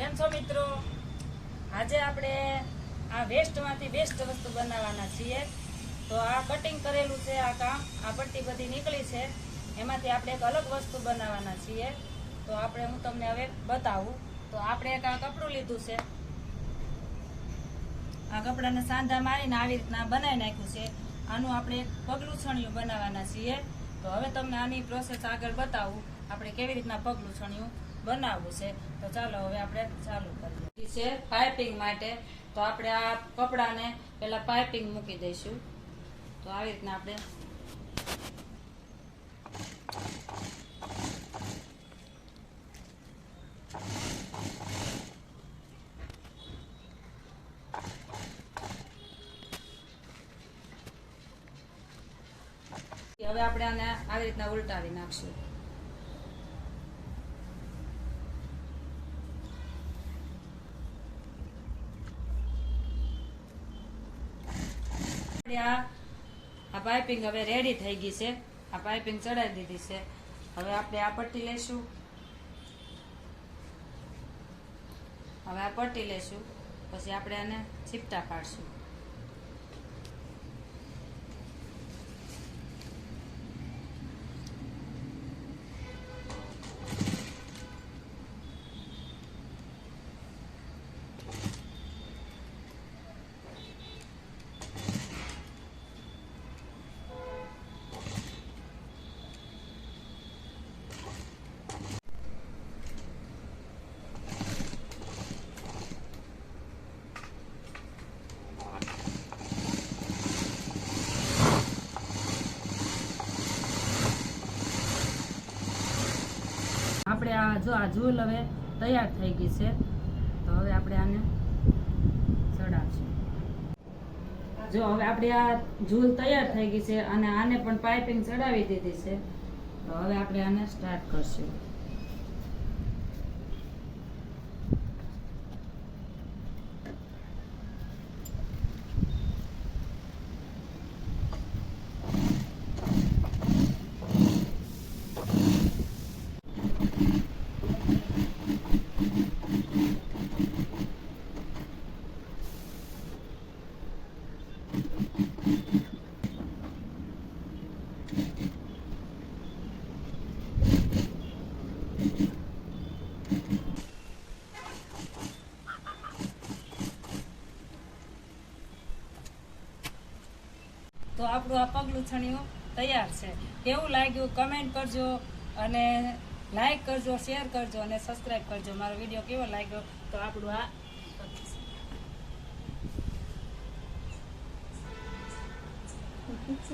કેમ છો મિત્રો? આજે આપણે આ વેસ્ટમાંથી બેસ્ટ વસ્તુ બનાવવાના છીએ. તો આ કટિંગ કરેલું છે આ કામ. આ પટ્ટી બધી નીકળી છે. એમાંથી આપણે એક અલગ વસ્તુ બનાવવાના છીએ. તો આપણે હું તમને હવે બતાવું. તો આપણે એક આ કપડું લીધું છે. આ કપડાને સાંધા મારીને આવી રીતના બનાવી નાખ્યું છે. આનું આપણે એક પગલું છણિયું બનાવવાના છીએ. તો હવે તમને આની પ્રોસેસ આગળ બતાવું. આપણે કેવી રીતના પગલું છણિયું? બનાવવું છે. તો ચાલો હવે આપણે ચાલુ કરીએ. છે પાઇપિંગ માટે. તો આપણે આ કપડાને પેલા પાઇપિંગ મૂકી દઈશું. તો આવી રીતના આપણે હવે આપણે આને આવી રીતના ઉલટાવી નાખશું. આ આ પાઇપિંગ હવે રેડી થઈ ગઈ છે. આ પાઇપિંગ ચડાવી દીધી છે. હવે આપણે આ પટ્ટી લેશું હવે આ પટ્ટી લેશું પછી આપણે આને ચીપટા પાડશું. આપણે આ જો આ હવે તૈયાર થઈ ગઈ છે, તો હવે આપણે આને ચડાવશું. જો હવે આપણે આ ઝૂલ તૈયાર થઈ ગઈ છે અને આને પણ પાઇપિંગ ચડાવી દીધી છે, તો હવે આપણે આને સ્ટાર્ટ કરશું. તો આપણું આ પગલું છણિયું તૈયાર છે. કેવું લાગ્યું કમેન્ટ કરજો અને લાઈક કરજો શેર કરજો અને સબસ્ક્રાઈબ કરજો. મારો વીડિયો કેવો લાગ્યો? તો આપણું આ It's.